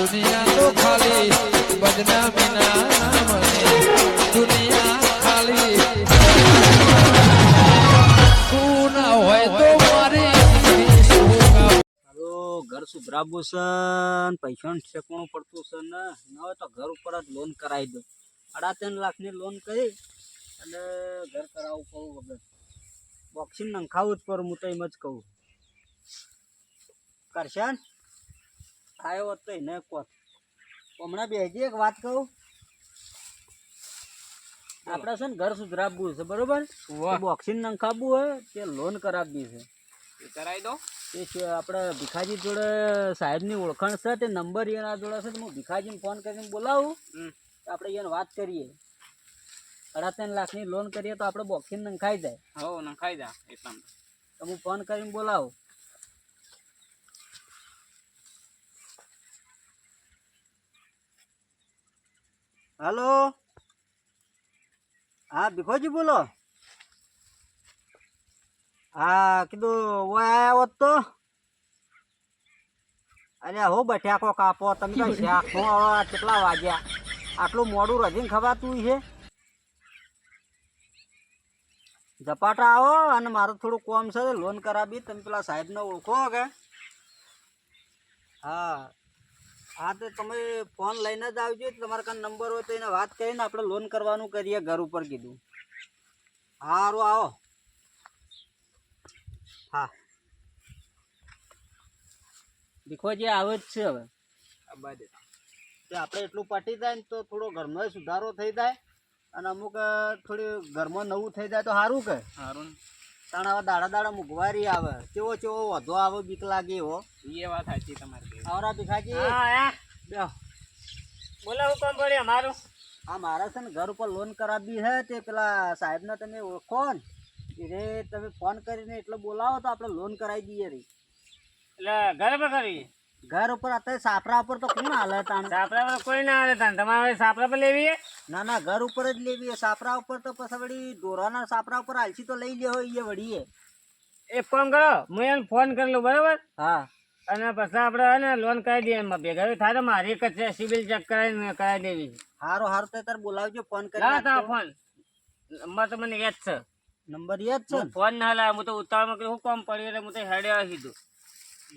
દુનિયા તો ખાલી બદનામી ના મને દુનિયા ખાલી. તું ના હોય તો મારી શું કામ હાલો, ઘર સુધરાવવું છે ને પૈસાનું પડતું છે ને, ન હોય તો ઘર ઉપર જ લોન કરાવી દો. સાડા ત્રણ લાખની લોન કરી અને ઘર કરાવવું કહું વગર બોક્સિંગ નંખાવું જ પર હું તો એમ જ કહું. કરશન? આવ્યો હોત તો એને કોત. હમણાં બેજી એક વાત કહું? આપણે છે ને ઘર સુધરાવવું છે બરોબર? બોક્સિંગ નંખાવવું હોય તે લોન કરાવવી છે? કરાવી દો એ છે આપણે ભીખાજી જોડે સાહેબની ઓળખાણ છે તે નંબર એના જોડે છે તો હું ભીખાજીને ફોન કરીને બોલાવું. આપણે એને વાત કરીએ. સાડા ત્રણ લાખની લોન કરીએ તો આપણે બોક્સિંગ નંખાઈ જાય. હો નખાઈ જાય એટલા તો હું ફોન કરીને બોલાવું. હાલો. હા, ભીખોજી બોલો. હા, કીધું વાયા હોત તો? અરે, હો બઠ્યાકો કાપો તમે તો શાકનો કેટલા વાગ્યા? આટલું મોડું રજીને ખવાતું છે? ઝપાટા આવો અને મારું થોડું કોમ છે, લોન કરાવી, તમે પેલા સાહેબને ઓળખો કે હા. હા તો તમે ફોન લઈને જ આવજો. તમારા કાન નંબર હોય તો એને વાત કરીને આપણે લોન કરવાનું કરીએ ઘર ઉપર કીધું. સારું આવો. હા. દીખોજી આવે જ છે હવે. કે આપણે એટલું પટી જાય ને તો થોડો ઘરનો સુધારો થઈ જાય. અને અમુક થોડી ઘરમાં નવું થઈ જાય તો સારું કે. હારું તાણ હવે દાડા દાડા મુગવારી આવે. કેવો કેવો વધો આવે બીક લાગે એવો. એ વાત સાચી તમારી આવરા ભીખાજી બેહો. બોલો હું કામ પડ્યો મારું આ મારે છે ને ઘર ઉપર લોન કરાવી છે તે પેલા સાહેબને તમે ઓળખો ને. રે તમે ફોન કરીને એટલે બોલાવો તો આપણે લોન કરાવી દઈએ રે. એટલે ઘરે પર કરી? ઘર ઉપર અત્યારે સાપરા ઉપર તો કોણ હાલે તાણ? સાપરા પર કોઈ ના હાલે તાણ. તમારે સાપરા પર લેવી ના ના ઘર ઉપર જ લેવી છે. સાપરા ઉપર તો પછી વળી ઢોરાના સાપરા ઉપર હાલસી તો લઈ લેવો એ વળીએ. એક કામ કરો. હું એને ફોન કરી લઉં બરાબર? હા. અને પછી આપણે હે ને લોન કરાવી દઈએ એમાં ભેગા. થાય તો મારી એક છે સિવિલ ચેક કરાવીને કરાવી દેવી હારો હારો તો તાર બોલાવજો ફોન કરી ના તા ફોન નંબર તો મને યાદ છે. નંબર યાદ છે ફોન ના? લાવ હું તો ઉતાવળમાં હું કામ પડ્યું એટલે હું તો હેડે આવી કીધું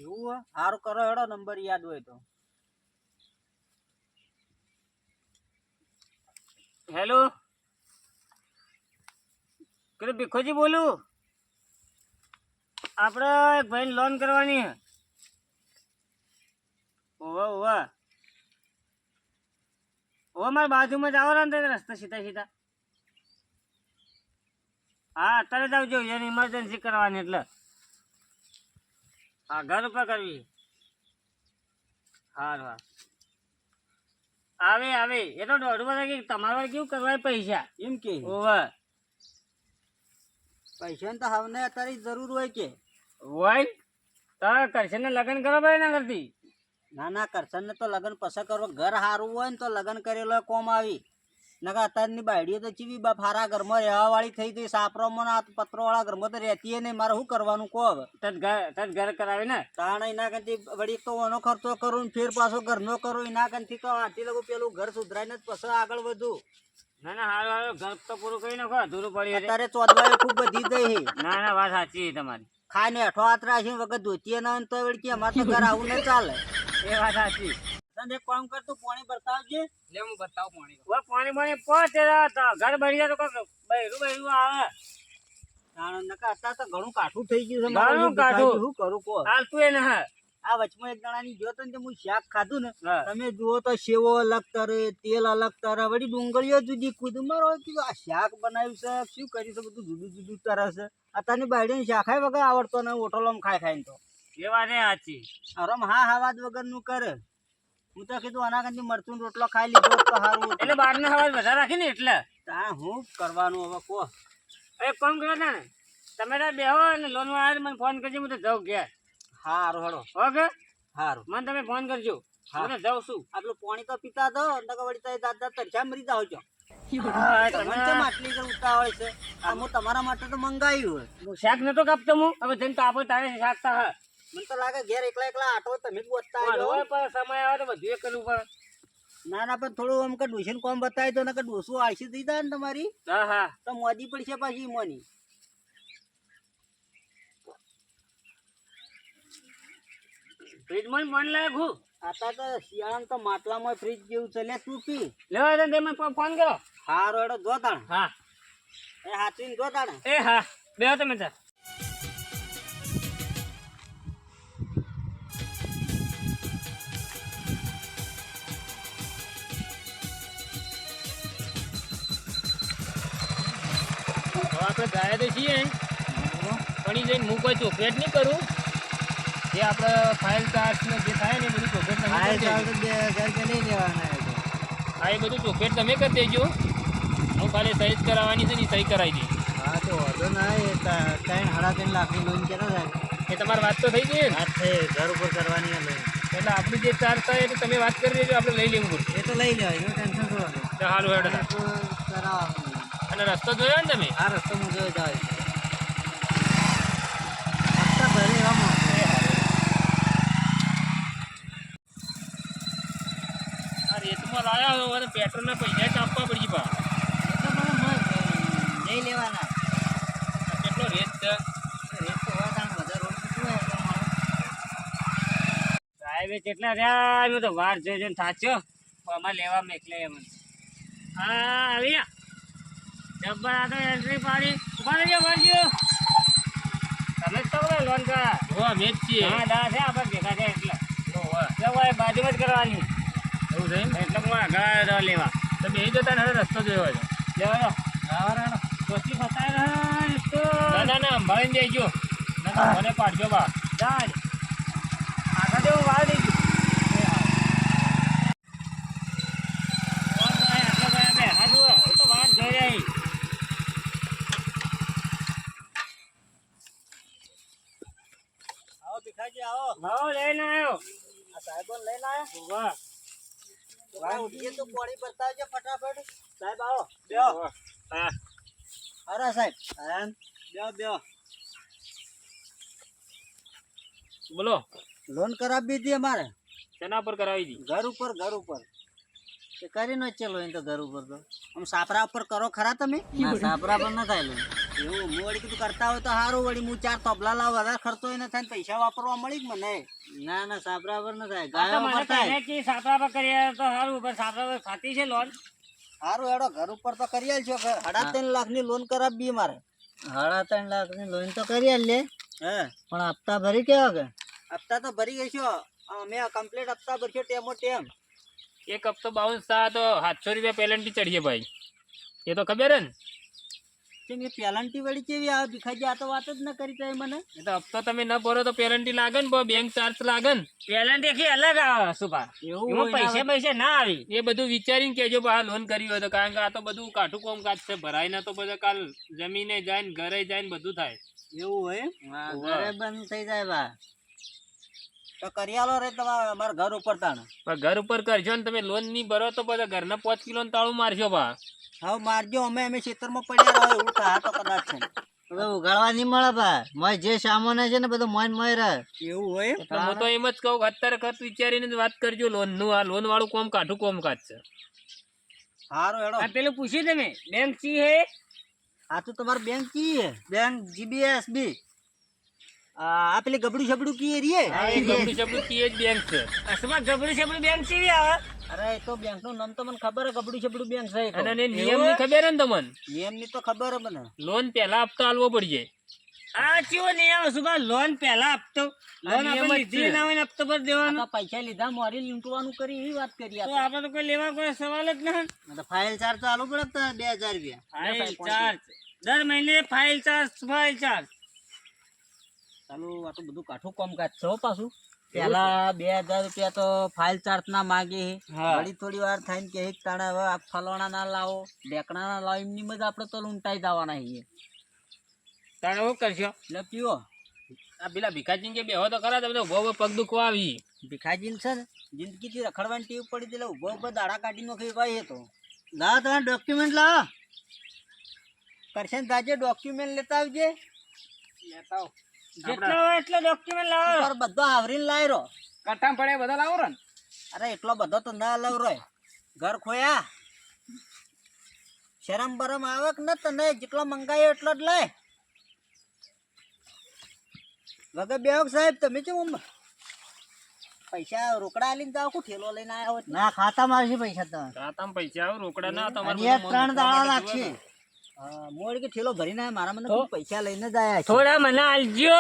એવું હે? કરો હેડો, નંબર યાદ હોય તો. હેલો? કીધું ભીખોજી બોલું? આપણે એક ભાઈને લોન કરવાની ઓવા ઓવા. ઓ મારા બાજુમાં જ આવો ને રસ્તા સીધા સીધા. હા, અત્યારે જ આવજો એની ઇમરજન્સી કરવાની એટલે. હા ઘર ઉપર કરવી. હારું હા આવે આવે. એ તો દોઢ વર્ષ કે તમારે કેવું કરવા પૈસા? એમ કે. ઓવર પૈસા તો હવને અત્યારે જરૂર હોય કે. હોય? તો કરશન લગ્ન કરો ભાઈ ના કરતી ના ના કરશન ને તો લગ્ન પસંદ કરો. ઘર સારું હોય ને તો લગ્ન કરેલો કોમ આવી. નકા અત્યારની બાયડીઓ તો ચીવી બા ફારા ઘરમાં રહેવા વાળી થઈ ગઈ સાપરોમાં ના પત્રો વાળા ઘરમાં તો રહેતી નહીં. મારે શું કરવાનું કહો હવે? ઘર કરાવી ને? તાણ એના કંથી વળી તો ઓનો ખર્ચો કરું ફેર પાછો ઘરનો કરું એના કંથી તો આથી લગું પેલું ઘર સુધરાઈને પછી આગળ વધુ. ના ના હારું હારું ઘર તો પૂરું કરી નાખો અધૂરું પડ્યું અત્યારે ચોદવાએ ખૂબ બધી ગઈ ના ના વાત સાચી તમારી. ખાઈને હેઠો હાથ રાખી વગર ધોતીએ ના તો વળી કે અમારે તો ઘર આવું નહીં ચાલે. એ વાત સાચી. તને કામ કર તું પાણી બતાવજે લે હું બતાવું પાણી. ઓ પાણી પાણી પહોંચે તો ઘર ભરી તો કોક બૈરું બૈરું આવે. તાણ નકા અત્યારે તો ઘણું કાઠું થઈ ગયું છે ઘણું કાઠું. શું કરું કહો. હાલ તું એને હા. આ વચમાં એક જણાની જોયો તો હું શાક ખાધું ને તમે જુઓ તો સેવો અલગ તરે તેલ અલગ તરે વળી ડુંગળીઓ જુદી કૂદું મારો કીધું આ શાક બનાવ્યું છે શું કર્યું છે બધું જુદું જુદું તરે છે. અત્યારની બાયડીને શાખાય વગર આવડતો ને ઓટોલોમ ખાઈ ખાઈને તો. એ વાત સાચી. અરમ હા હાવાદ વગરનું કરે. હું તો કીધું આના કંઈ મરચું રોટલો ખાઈ લીધો તો સારું એટલે બહારના હવા વધારે રાખી ને એટલે? તાણ હું કરવાનું હવે કહો. એ કામ કરો ને તમે તાર બેહો અને લોન આવે મને ફોન કરજો હું તો જાઉં ઘેર. સારું હળો ઓકે સારું મને તમે ફોન કરજો. તો જાઉં છું. આટલું પાણી તો પીતા દો નકર વળી તો દાદા તરજા મરી જાવ છો. તમે કેમ આટલી કઈ હોય છે? આ હું તમારા માટે તો મંગાવ્યું હોય. શાક નતો કાપતો હું. હવે જઈને તો આપણે તારે શાક તા હા. મને તો લાગે ઘેર એકલા એકલા આટો તમે જ પણ આવ્યો પણ સમય આવે તો બધું કરવું પડે. ના ના પણ થોડું આમ કે ડોસીને કોમ બતાવી દો ને કે ડોસું થઈ જાય ને તમારી. હા હા. તો મોદી પડશે પાછી મોની. ફ્રીજમાં મન હું આતા તો શિયાળામાં તો માટલામાં ફ્રીજ જેવું ચલે તું પી. લેવા દે તેમાં ફોન કરો હારો એડો જો હા. એ હાથવીને જો એ હા. બે તમે તાર હવે આપણે ગાયા તો છીએ. પણ એ જઈને હું કોઈ ચોકલેટ નહીં કરું. જે આપણે ફાઇલ ચાર્જ ને જે થાય ને એ બધું ચોકલેટ તમે હજાર લેવાના હા એ બધું ચોકલેટ તમે કરી દેજો. હું ખાલી સહી જ કરાવવાની છે ને સહી કરાવી દઈશ. હા તો વાંધો ના એ ત્રણ સાડા ત્રણ લાખની લોન કેનો થાય? એ તમારી વાત તો થઈ ગઈ ને. વાત થઈ. ઘર ઉપર કરવાની લોન એટલે આપણી જે ચાર્જ થાય એટલે તમે વાત કરી દેજો આપણે લઈ લેવું પડશે. એ તો લઈ લેવાય ટેન્શન થવાનું ચાલો હાલું હેડો કરાવવાનું. અને રસ્તો જોયો ને તમે? આ રસ્તો હું જોયો જાય. રેતમાં લાયા હવે પેટ્રોલના પૈસા જ આપવા પડી પા નહીં લેવાના. કેટલો રેત છે? સાહેબે કેટલા રહ્યા તો વાર જોઈ જોઈને થાચ્યો અમારે લેવા મેકલે એમ હા આવી જબ્બર આ તો એન્ટ્રી પાડી ઊભા રહેજો. ભાઈઓ તમે જ તો લોન કરા હો અમે જ છીએ. હા દા છે આપણે ભેગા છે એટલે. જવાય બાજુમાં જ કરવાની. એવું છે એટલે હું આગળ લેવા. તમે એ જતા ને રસ્તો જોયો છે જવાનો આવવાનો દોસ્તી ફસાય ના. ના ના અંભાળીને જઈજો મને પાડજો બા. જા આગળ જેવું વાર દઈજો આવો ભીખાજી આવો ભાવ લઈને આવ્યો આ સાહેબો લઈને આવ્યા વાહ ઉઠીએ તો પોણી બતાવજો ફટાફટ. સાહેબ આવો. બેહો. હા. અરે સાહેબ. હા. બેહો બેહો. બોલો. લોન કરાવી દીધી અમારે. શેના પર કરાવી દીધી ઘર ઉપર ઘર ઉપર. એ કરી નો ચલો એ તો ઘર ઉપર તો. આમ સાપરા ઉપર કરો ખરા તમે? સાપરા પર ન થાય લોન. એવું હું વળી કીધું કરતા હોય તો સારું વળી હું ચાર તબલા લાવ વધારે ખર્ચો ન થાય પૈસા વાપરવા મળી જ મને. ના ના સાપરા પર થાય. ગાયો પર થાય સાપરા કરીએ તો સારું પણ ખાતી છે લોન. સારું હેડો ઘર ઉપર તો કરી આલશો સાડા ત્રણ લાખની લોન કરાવી મારે. સાડા ત્રણ લાખની લોન તો કરી લે. હે? પણ હપ્તા ભરી કેવા કે? હપ્તા તો ભરી ગઈ છો અમે કમ્પ્લીટ હપ્તા ભરશો ટેમો ટેમ. એક હપ્તો બાઉન્સ થા તો સાતસો રૂપિયા પેલેન્ટી ચડીએ ભાઈ. એ તો ખબર હે ને? કેમ એ પેલન્ટી વળી કેવી આવે? ભીખાજી આ તો વાત જ ન કરી થાય મને. એ તો હપ્તો તમે ન ભરો તો પેલન્ટી લાગે ને બેંક ચાર્જ લાગે ને. પેલન્ટી કે અલગ આવે સુભા. એવું પૈસા પૈસા ના આવી. એ બધું વિચારીને કેજો આ લોન કરી હોય તો. કારણ કે આ તો બધું કાઠું કોમ કાજ છે ભરાય ના તો બધા કાલ જમીને જાય ને ઘરે જાય ને બધું થાય. એવું હોય? ઘરે બંધ થઈ જાય બા. તો કરી આલો રે તમારે અમારા ઘર ઉપર તાણ. પણ ઘર ઉપર કરજો ને તમે લોન નહીં ભરો તો ઘર ઘરના પાંચ કિલો તાળું મારશો બા. હવે મારજો અમે અમે ખેતરમાં પડ્યા રહો એવું થા તો કદાચ છે. હવે ઉગાડવા નહીં મળે ભાઈ. મય જે સામાન છે ને બધું મન મય રહે. એવું હોય? હું તો એમ જ કહું કે અત્યારે ખર્ચ વિચારીને વાત કરજો લોનનું આ લોન વાળું કોમ કાઢું કોમ કાજ છે. સારું હેડો. પેલું પૂછ્યું તમે બેંક ચી હે? આ તો તમાર બેંક કી હે. બેંક જીબીએસબી આ પેલી ગબડું છબડું કી રીએ ગબડું ચબડું કી જ બેંક છે. અસમાં ગબડું છબડું બેંક ચી આવે અરે એ તો બેંકનું નામ તો મને ખબર હે ગબડું બેંક છે એ અને એને નિયમની ખબર ને તમને? નિયમની તો ખબર મને. લોન પહેલા આપતો આલવો પડશે. આ કયો નિયમ સુભા લોન પહેલા આપતો. લોન આપણે લીધી ના હોય હપ્તો પર દેવાનો. પૈસા લીધા મોરી લૂંટવાનું કરી એવી વાત કરી તો આપણે. તો કોઈ લેવા કોઈ સવાલ જ ના. ફાઇલ ચાર્જ તો આલવો પડે બે હજાર રૂપિયા. File charge. દર મહિને ફાઇલ ચાર્જ ફાઇલ ચાર્જ. ચાલુ આ તો બધું કાઠું કામકાજ છે હો પાછું. પેલા બે હજાર રૂપિયા તો ફાઇલ ચાર્જ ના માગી. વળી થોડી વાર થઈને કે એક તાણે હવે આ ફલોણા ના લાવો. ઢેકણા ના લાવો એમની મજા આપણે તો લૂંટાઈ જવાના છીએ. તાણે શું કરશો? એટલે પીવો. આ પેલા ભીખાજી કે બેહો તો ખરા તમે ઊભો પગ દુખવા આવી. ભીખાજીને છે ને જિંદગીથી રખડવાની ટીવ પડી એટલે ઊભો ઊભો દાડા કાઢી નો ભાઈ તો. લાવો તમે ડોક્યુમેન્ટ લાવો કરશન દાજે ડોક્યુમેન્ટ લેતા આવજે. લેતા જેટલો હોય એટલો ડોક્યુમેન્ટ લાવો. પર બધો આવરીને લાવ્યો કટામ પડે બધા લાવો ને અરે એટલો બધો તો ના લાવ રોય. ઘર ખોયા. શરમ બરમ આવે કે ન તને જેટલો મંગાયો એટલો જ લે વગર બેવક સાહેબ તમે શું પૈસા રોકડા લઈને જાવ કું ઠેલો લઈને આવ્યો ના ખાતામાં આવશે પૈસા તો ખાતામાં પૈસા આવ રોકડા ના ત્રણ દાડા લાગશે. મોડ કે ઠેલો ભરીને. મારા મને પૈસા લઈને જ આયા થોડા મને આલજો.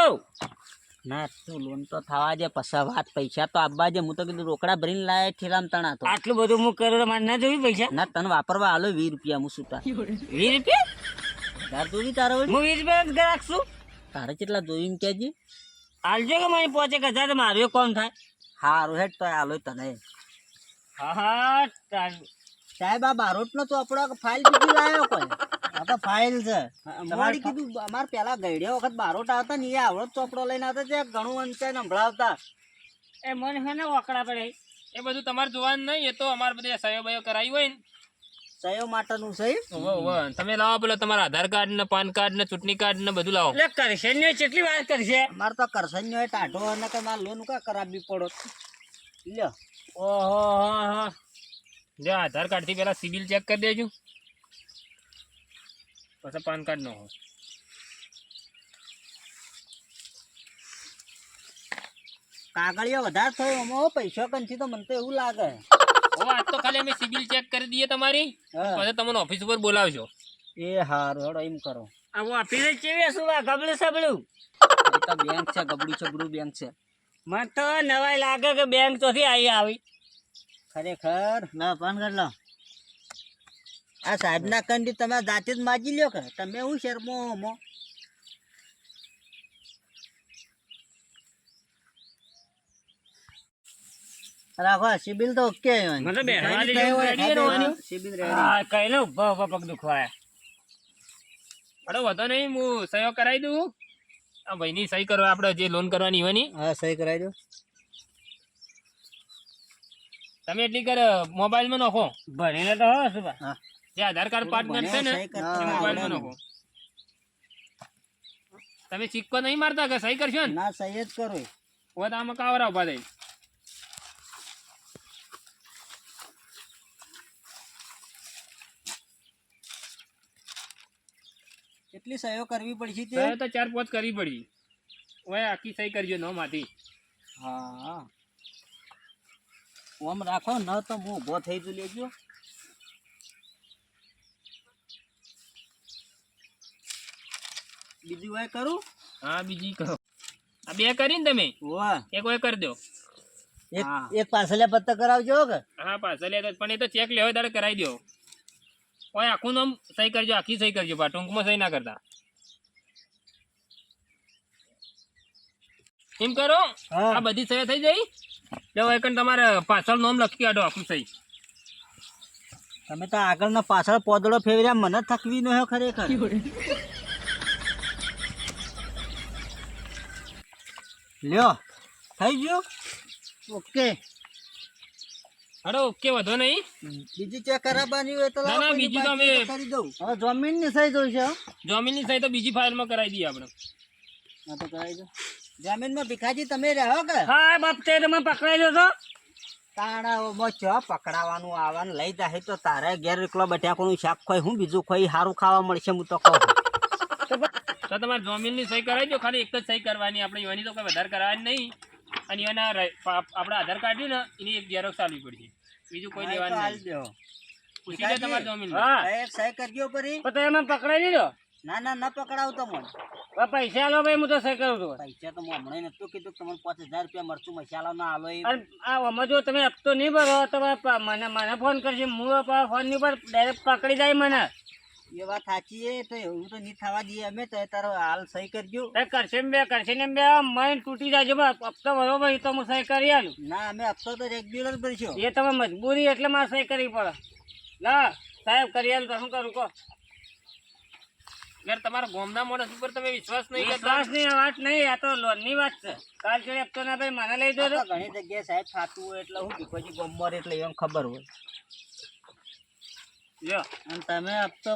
ના તું લોન તો થવા દે પછી વાત પૈસા તો આપવા દે. હું તો કીધું રોકડા ભરીને લાયા ઠેલામ તણા તો આટલું બધું હું કરું મારે ના જોયું પૈસા? ના તને વાપરવા આલો વીસ રૂપિયા હું સુતા. વીસ રૂપિયા? તાર? હું વીસ રૂપિયા રાખશું. તારે કેટલા જોયું કેજી આલજો કે મને પોચે હજાર તો મારું કોમ થાય? હારું હેડ તો આલો તને. હા હા સાહેબ આ બારોટ નો ચોપડો કે ફાઇલ બીજી લાયો કોઈ? આ તો ફાઇલ છે. તમારે કીધું અમાર પેલા ગઈડ્યા વખત બારોટા હતા ને એ આવડો જ ચોપડો લઈને આવતા છે ઘણું અંશે સંભળાવતા એ મને ને વકડા પડે એ બધું તમારે જોવાનું નહીં એ તો અમારે બધે સયો બયો કરાવી હોય ને. સયો માટેનું ઓવે. તમે લાવો પેલો તમારા આધાર કાર્ડ ને પાન કાર્ડ ને ચૂંટણી કાર્ડ ને બધું લાવો. એટલે કરશે ને કેટલી વાર કરશે? અમારે તો કરસન નો ટાઢો અને કે મારે લોન કા કરાવી પડો? લ્યો. ઓહો હા હા. જો આધાર કાર્ડથી પેલા સિબિલ ચેક કરી દેજો. પછી પાન કાર્ડ નો હોય. કાગળિયો વધારે થયો એમાં પૈસા કંથી તો મને તો એવું લાગે. ઓ આજ તો ખાલી અમે સિબિલ ચેક કરી દઈએ તમારી. પછી તમને ઓફિસ ઉપર બોલાવજો. એ હારું હેડો એમ કરો. આ ઓફિસે ચેવી શું આ ગબડું સબડું? તો બેંક છે ગબડું છબડું બેંક છે. મને તો નવાઈ લાગે કે બેંક તોથી આવી આવી. ખરેખર? ના પાન કાર્ડ લો. આ સાહેબ ના કંડી તમે જાતે જ માજી લ્યો કે. તમે હું શરમો મો રાખો સિબિલ તો ઓકે ને ને ઊભા ઊભા પગ દુખવાય. અરે વધો નહીં હું સહયો કરાવી દઉં. આ ભાઈની સહી કરવા આપણે જે લોન કરવાની હોયની. હા સહી કરાવી દો. તમે એટલી કર મોબાઈલમાં નાખો. ભણીને તો હો શું હા. જે આધાર કાર્ડ પાર્ટનર છે ને એ મોબાઈલમાં નાખો. તમે સિક્કો નહીં મારતા કે સહી કરશો ને? ના સહી જ કરો. હવે તો આમાં કાવરા ઊભા થઈ કેટલી સહીઓ કરવી પડશે તે? તો ચાર પાંચ કરવી પડી. ઓય આખી સહી કરજો ન માથી હા. ઓમ રાખો ન તો હું ઊભો થઈ જ લેજો. બીજું હોય કરું? હા બીજી કરો. આ બે કરીને તમે? વાહ. એક હોય કરી દો. એક. એક પાછળ પત્તા કરાવજો કે? હા પાછળ પણ એ તો ચેક લેવો તારે કરાવી દો. કોઈ આખું નામ સહી કરજો આખી સહી કરજો પા ટૂંકમાં સહી ના કરતા. એમ કરો આ બધી સહી થઈ જાય એટલે હવે તમારે પાછળ નામ લખી કાઢો આખું સહી. તમે તો આગળ ના પાછળ પોદળો ફેરવ્યા મને થકવી નો ખરેખર. લ્યો થઈ ગયું? ઓકે. અરે ઓકે વધો નહીં. બીજી ચેક કરાવવાની હોય તો ના, ના, બીજી તો અમે- કરી દઉં. હવે જમીનની સહી જોઈ છે જમીનની સહી તો બીજી ફાઇલમાં કરાવી દઈએ આપણે. હા તો કરાવી દો. જમીનમાં ભીખાજી તમે રહો કે? હા બાપ તે તમે પકડાઈ દો તો તાણાઓમાં ચો પકડાવાનું આવવાનું લઈ જાય તો તારે ઘેર એકલો બટાકોનું શાક ખોય હું બીજું ખોઈ સારું ખાવા મળશે હું તો કહું તો તમારે જમીનની સહી કરાવી દો. ખાલી એક જ સહી કરવાની. આપણે એની તો કોઈ વધારે કરાવવાની નહીં. અને એના આપણે આધાર કાર્ડ ને એની એક ઝેરોક્ષ આપવી પડશે. બીજું કોઈ લેવાનું નહીં. પૂછી લે તમારે જમીન હા. એક સહી કરજો પરી. તો તમે પકડાઈ દીધો ના ના ન પકડાવતો મને. પૈસા લો ભાઈ હું તો સહી કરું છું. પૈસા તો હું હમણાં નતું કીધું કે તમને પાંચ હજાર રૂપિયા મરચું મસાલો ના આલો આ આમાં જો તમે હપ્તો નહીં ભરો તો મને મને ફોન કરશે હું ફોનની પર ડાયરેક્ટ પકડી જાય મને. એ વાત સાચી તો એવું તો નહીં થવા દઈએ અમે તો તારો હાલ સહી કરજો. એ કરશે બે કરશે ને બે મન તૂટી જાય છે બસ. હપ્તો બરોબર એ તો હું સહી કરી આલું. ના અમે હપ્તો તો રેગ્યુલર ભરશો. એ તમે મજબૂરી એટલે મારે સહી કરવી પડે. ના સાહેબ કરી આલું તો શું કરું કહો. યાર તમારા ગોમના માણસ ઉપર તમે વિશ્વાસ નહીં વિશ્વાસ નહીં વાત નહીં આ તો લોનની વાત છે. કાલ ચડે હપ્તો ના ભાઈ મને લઈ દો ઘણી જગ્યાએ સાહેબ થતું હોય એટલે હું પછી ગમર એટલે એમ ખબર હોય. અને તમે હપ્તો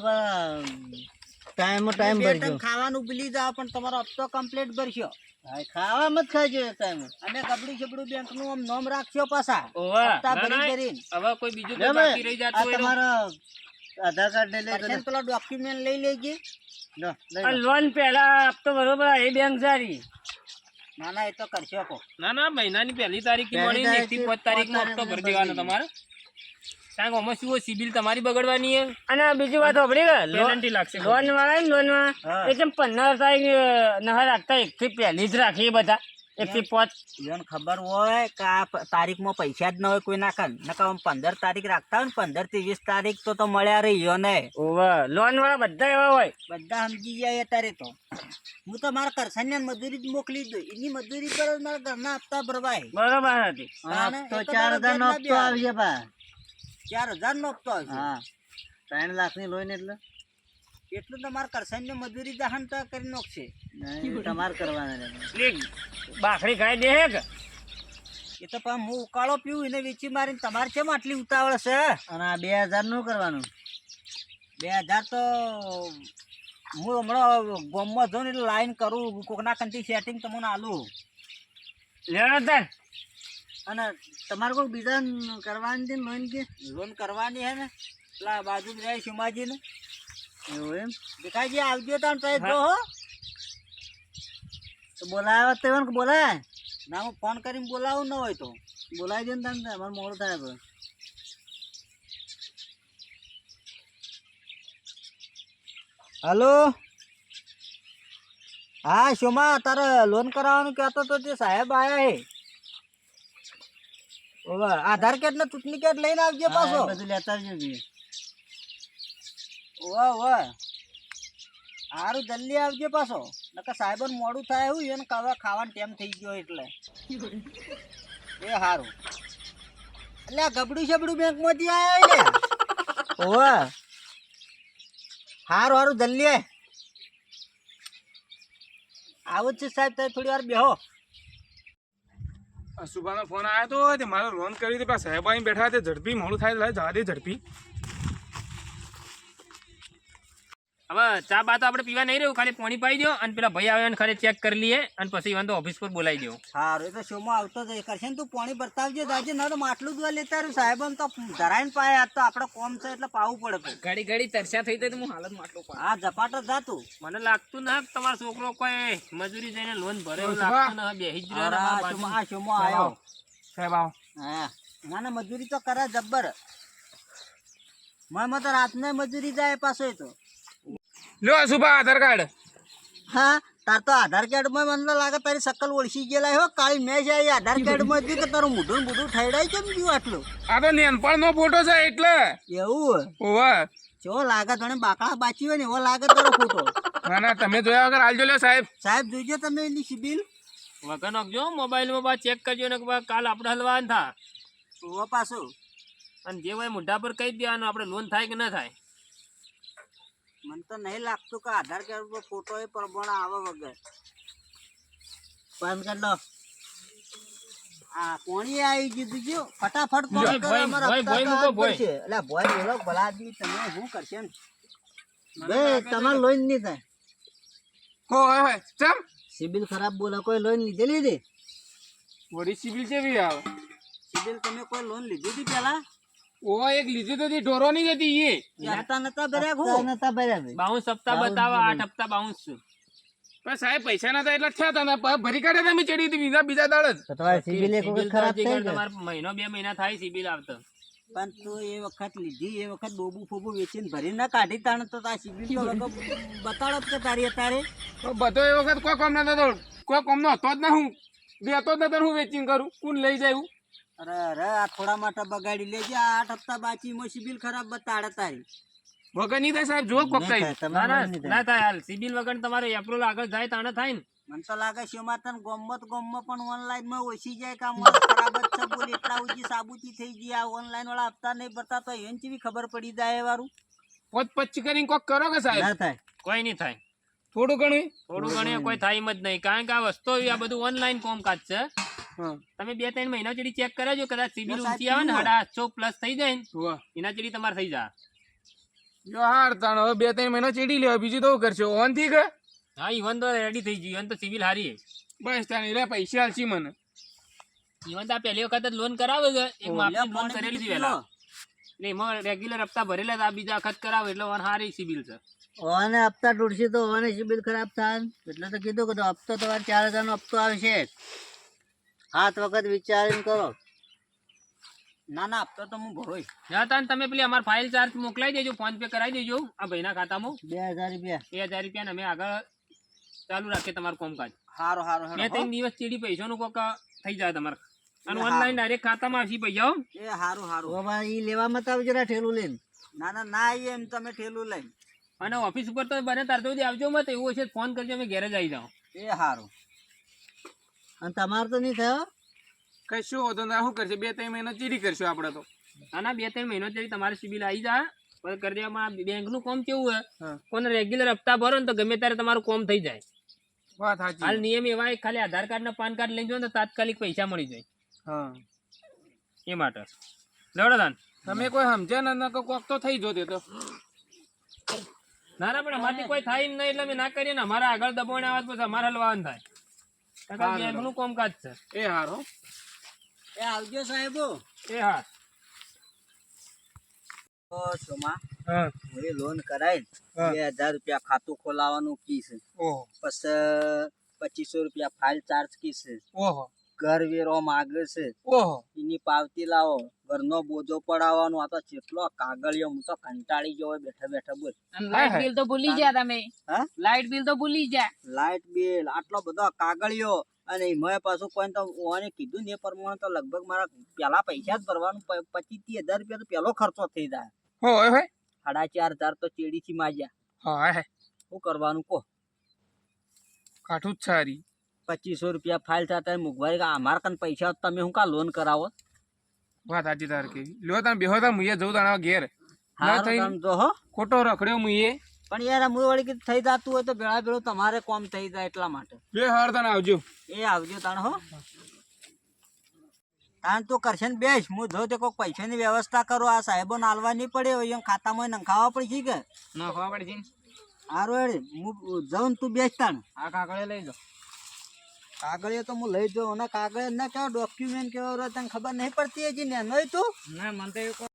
ટાઈમ ટાઈમ ભરજો ખાવાનું ભૂલી જાઓ પણ તમારો હપ્તો કમ્પ્લીટ ભરશો. હા ખાવામાં જ ખાઈ અને ગબડું છબડું બેંકનું આમ નામ રાખશો પાછા. હપ્તા ભરી ભરીને. હવે કોઈ બીજું લે કોઈ ભાઈ, બાકી રહી જતું હોય તમારો આધાર કાર્ડ ને. લઈ કરશન પેલો ડોક્યુમેન્ટ લઈ લેજે. લોન પહેલા આપતો બરોબર એ બેંક સારી ના ના એ તો કરશો કો ના ના મહિનાની પહેલી તારીખ મળી પહેલી મળીને એક થી તારીખથી પાંચ હપ્તો ભરી દેવાનો તમારે. કારણ ઓમાં શું સિબિલ તમારી બગડવાની છે અને બીજી વાત સાંભળી કે લો- લાગશે. લોન વાળા ને લોન હા. વાળા એ જેમ પંદર તારીખ નહર રાખતા એક થી પહેલી જ રાખીએ બધા. એક થી પાંચ. ઈવન ખબર હોય કે આ તારીખમાં પૈસા જ ન હોય કોઈ નાખે આમ પંદર તારીખ રાખતા હોય ને પંદરથી વીસ તારીખ તો તો મળ્યા રહી ને. લોન વાળા બધા એવા હોય. બધા સમજી જાય અત્યારે તો. હું તો મારા કરસાની મજૂરી જ મોકલી દઉં. એની મજૂરી પર મારા ઘરના હપ્તા ભરવાય. બરોબર હતી તો ચાર હજાર નો હપ્તો આવશે ચાર હજાર નો હપ્તો આવશે ત્રણ લાખની લોન એટલે? એટલું તો કરશે ને મજૂરી દહન તો કરી નાખશે. તમારે કરવાના બાખડી ખાઈ દે કે એ તો પણ હું ઉકાળો પીવું એને વેચી મારીને તમારે કેમ આટલી ઉતાવળ છે અને આ બે હજારનું કરવાનું. બે હજાર તો હું હમણાં ગોમમાં જોઉં એટલે લાઈન કરું કોકના કંથી સેટિંગ તમને આલું. લેણો તાર અને તમારે કોઈ બીજા કરવાની છે કે? લોન કરવાની હે ને? પેલા બાજુ જાય શિમાજીને. એવું એમ? દેખાયજી આવજો તમે તો જો હો. તો બોલાવ્યા તો કે બોલાય. ના હું ફોન કરીને બોલાવું ન હોય તો. બોલાવી દે ને તાણ અમારે મોડું થાય તો હલો? હા શોમા તારે લોન કરાવવાનું કહેતો તો તે સાહેબ આયા હે. આધાર કાર્ડ ને ચૂંટણી કાર્ડ લઈને આવજો પાછો. બધું લેતા આવજો ઓવે ઓવે. સારું જલ્દી આવજો પાછો. નકર સાહેબન મોડું થાય એવું એને કવા ખાવાનો ટાઈમ થઈ ગયો એટલે. એ સારું એટલે આ ગબડું શબડું બેંકમાંથી આવ્યા ને. ઓવે. સારું સારું જલ્દી આવું જ છે સાહેબ તમે થોડી વાર બેહો. સુભાનો ફોન આવ્યો તો તે મારે લોન કરી હતી પણ સાહેબ અહીં બેઠા તે ઝડપી, મોડું થાય જવા દે ઝડપી. હવે ચા બા તો આપણે પીવા નહીં રહ્યું ખાલી પાણી પાઈ દો અને પેલા ભાઈ આવે ખાલી ચેક કરી લઈએ અને પછી વાંધો ઓફિસ પર બોલાવી દો સારું એ તો શોમાં આવતો જ કરશે ને તું પાણી બતાવજે દાજે ના તો માટલું જ લેતા રહ્યું સાહેબ તો ધરાઈને પાય આ તો આપણે કોમ છે એટલે પાવું પડે ઘડી ઘડી તરસ્યા થઈ જાય તો હું હાલત માટલો હા ઝપાટ જ જાતું મને લાગતું ના કે તમારો છોકરો કોઈ મજૂરી જઈને લોન ભરે લાગતું ના બેહી જ રહ્યો આ શોમાં આવ્યો. સાહેબ આવો. હા ના ના મજૂરી તો કરે જબ્બર. મને તો રાતને મજૂરી જાય પાછો તો. લો સુભા આધાર કાર્ડ. હા તાર તો આધાર કાર્ડમાં મને તો લાગે તારી સકલ ઓળખી ગયેલા હો કાલ મેં જાય આધાર કાર્ડમાં જોયું કે તારું મૂઢું મૂઢું મોઢું કેમ ગયું આટલું? આ તો નેનપણનો ફોટો છે એટલે. એવું? ઓવે. જો લાગે તને બાકડા બાચી હોય ને એવો લાગે તારો ફોટો. ના ના તમે જોયા વગર હાલજો લ્યો સાહેબ. સાહેબ જોઈજો તમે એની સિબિલ. વગર નાખજો મોબાઈલમાં બા ચેક કરજો ને કે કાલ આપણે હલવાન થા. ઓ પાછું. અને જે હોય મુઢા પર કહી દેવાનું આપણે લોન થાય કે ના થાય. મને તો નહીં લાગતું કે આધાર કાર્ડ પર ફોટો એ પ્રમાણે આવે વગર. પાન કાર્ડ લો આ કોણી આવી ગયું જો ફટાફટ કોલ કરો ભોય, અમારા ભોય, હપ્તા ભોય તો મૂકો, આજ એટલે ભોય બોલો ભલા આદમી તમે શું કરશે ને બે તમારે લોન નહીં થાય. હોય હોય ચમ. સિબિલ ખરાબ બોલે કોઈ લોન લીધેલી હતી વડી સિબિલ કેવી આવે? સિબિલ તમે કોઈ લોન લીધી હતી પેલા ઓવા એક લીધી તો હતી ઢોરોની જ હતી એ. નતા નતા ભર્યા નતા ભર્યા બાઉન્સ હપ્તા બતાવો આઠ હપ્તા બાઉન્સ. પણ સાહેબ પૈસા નતા એટલે થયા હતા ભરી કાઢ્યા તમે ચડી હતી બીજા બીજા દાડ જ. તમારે સિબિલ તમારે મહિનો બે મહિના થાય સિબિલ આવતો. પણ તું એ વખત લીધી એ વખત બોબુ ફોબુ વેચીને ભરી ના કાઢી તાણ તો આ સિબિલ તો બતાડો કે તારી અત્યારે તો બધો એ વખત કોઈ કોમ નતો કોઈ કોમ નો હતો જ ના હું. દેતો જ નતો ને હું વેચીને કરું કોણ લઈ જાય એવું? અરે અરે આ થોડા માટે બગાડી લેજે. આ આઠ હપ્તા બાકી. સિબિલ ખરાબ બતાડે તારી. વગર નહીં થાય સાહેબ જો કોક થાય. ના ના ના થાય હાલ. સિબિલ વગર તમારે એપ્રુવલ આગળ જાય તાણે થાય ને. મને તો લાગે શિવમાં તને ગોમત ગોમમાં પણ ઓનલાઈનમાં ઓછી જાય કે ખરાબ જ છે બોલ. એટલા ઉજી સાબુતી થઈ ગઈ. આ ઓનલાઈન વાળા હપ્તા નહીં ભરતા તો એને જેવી ખબર પડી જાય પોત પચ્ચી કરીને કોક કરો કે સાહેબ? થાય. કોઈ નહીં થાય. થોડું ઘણું? થોડું ઘણું કોઈ થાય એમ જ નહીં. કારણ કે આ વસ્તુ આ બધું ઓનલાઈન કોમકાજ છે. તમે બે ત્રણ મહિના સુધી ચેક કરાજો કદાચ સીબીલ ઊંચી આવે ને સાડા આઠસો પ્લસ થઈ જાય ને એના ચડી તમારે થઈ જાય. જો હાર તાણ હવે બે ત્રણ મહિના ચડી લેવા બીજું તો કરશો? ઓનથી કે? હા ઈવન તો રેડી થઈ ગયું ઈવન તો સિવિલ હારી બસ તાણ એટલે પૈસા હાલશી મને. ઈવન તો આ પહેલી વખત લોન કરાવે છે એક માફી લોન કરેલી હતી પહેલા. એટલે એમાં રેગ્યુલર હપ્તા ભરેલા હતા બીજા વખત કરાવે એટલે ઓન હારી સિવિલ છે. ઓને હપ્તા તૂટશે તો ઓને સિવિલ ખરાબ થાય એટલે તો કીધું કે હપ્તો તમારે ચાર હજારનો હપ્તો આવશે. સાત વખત વિચારીને કરો. ના ના આપતો તો હું ભરોય ના તાન તમે પેલી અમાર ફાઇલ ચાર્જ મોકલાઈ દેજો ફોન પે કરાવી દેજો આ ભાઈના ખાતામાં. બે હજાર રૂપિયા. બે હજાર રૂપિયા અમે આગળ ચાલુ રાખીએ તમારું કામકાજ. હારો હારો બે ત્રણ દિવસ ચીડી પૈસાનું કોક થઈ જાય તમારે. અને ઓનલાઈન ડાયરેક્ટ ખાતામાં આવશે પૈસા હો. એ હારું હારું. બાબા એ લેવા મત આવજો રા ઠેલું લઈને. ના ના ના આવીએ એમ તમે ઠેલું લઈને. અને ઓફિસ ઉપર તો બને તાર તો આવજો મત એવું હશે તો ફોન કરજો અમે ઘેરે જ આવી જાઓ. એ હારું. અને તમારે તો નહીં થયો કશું હોતો ના શું કરશે? બે ત્રણ મહિનો ચીરી કરશું આપણે તો. ના ના બે ત્રણ મહિનો જેવી તમારે સિબિલ આવી જાય કરી દેવામાં બેંકનું કામ કેવું હોય? કોને રેગ્યુલર હપ્તા ભરો ને તો ગમે ત્યારે તમારું કામ થઈ જાય. વાત હાલ નિયમ એવા ખાલી આધાર કાર્ડ ને પાન કાર્ડ લઈ જો ને તો તાત્કાલિક પૈસા મળી જાય. હા. એ માટે. લેવડો તમે કોઈ સમજે ને ના કોક તો થઈ જોતે તો. ના ના પણ અમારથી કોઈ થાય નહીં એટલે અમે ના કરીએ ને. અમારા આગળ દબાણ આવે તો પછી અમારે હલવાનું થાય. કારણ કે બેંકનું કામકાજ છે. એ હારો. એ આવજો સાહેબો. એ હા. સોમા લોન કરાય બે હજાર રૂપિયા ખાતું ખોલાવાનું કી છે. ઓહો. પછી પચીસો રૂપિયા ફાઇલ ચાર્જ કી છે. ઓહો. ઘર વેરો માગે છે. ઓહો. એની પાવતી લાવો. ઘરનો બોજો પડાવવાનો. આ તો કેટલો કાગળિયો હું તો કંટાળી ગયો બેઠા બેઠા બોલ. લાઈટ બિલ તો ભૂલી ગયા તમે. લાઈટ બિલ તો ભૂલી ગયા. લાઈટ બિલ આટલો બધો કાગળિયો. અને એમાં પાછું કોઈ તો ઓને કીધું ને એ પ્રમાણે તો લગભગ મારા પેલા પૈસા જ ભરવાનું પચીસ ત્રીસ હજાર રૂપિયા તો પેલો ખર્ચો થઈ જાય. હોય હોય. સાડા ચાર હજાર તો ચેડીથી માજ્યા. હા શું કરવાનું કહો? કાઠું જ સારી પચીસો રૂપિયા ફાઇલ થતા મોંઘવારી કે અમારા કન પૈસા તમે હું કા લોન કરાવો વાત સાચી તાર કે. લ્યો તને બેહો તા મુઈએ જવું તાણા ઘેર. ના થઈ તો હો. ખોટો રખડ્યો મુઈએ. પણ યાર અમુક વળી કે થઈ જાતું હોય તો ભેળા ભેળું તમારે કોમ થઈ જાય એટલા માટે. બે હાર તને આવજો. એ આવજો તાણ હો. તાણ તું કરશે ને બેસ. હું જો તે કોઈક પૈસાની વ્યવસ્થા કરો. આ સાહેબો નાલવા નહીં પડે હોય એમ ખાતામાં નંખાવા પડશે કે ના પડશે પડે હારું હેડ હું જાઉં તું બેસ તાણ. આ કાકડે લઈ જાઓ કાગળિયો તો હું લઈ જાઉં. અને કાગળ ના કેવા ડોક્યુમેન્ટ કેવો રહ્યો તને ખબર નહીં પડતી હજી ને નહીં તું? ના મને તો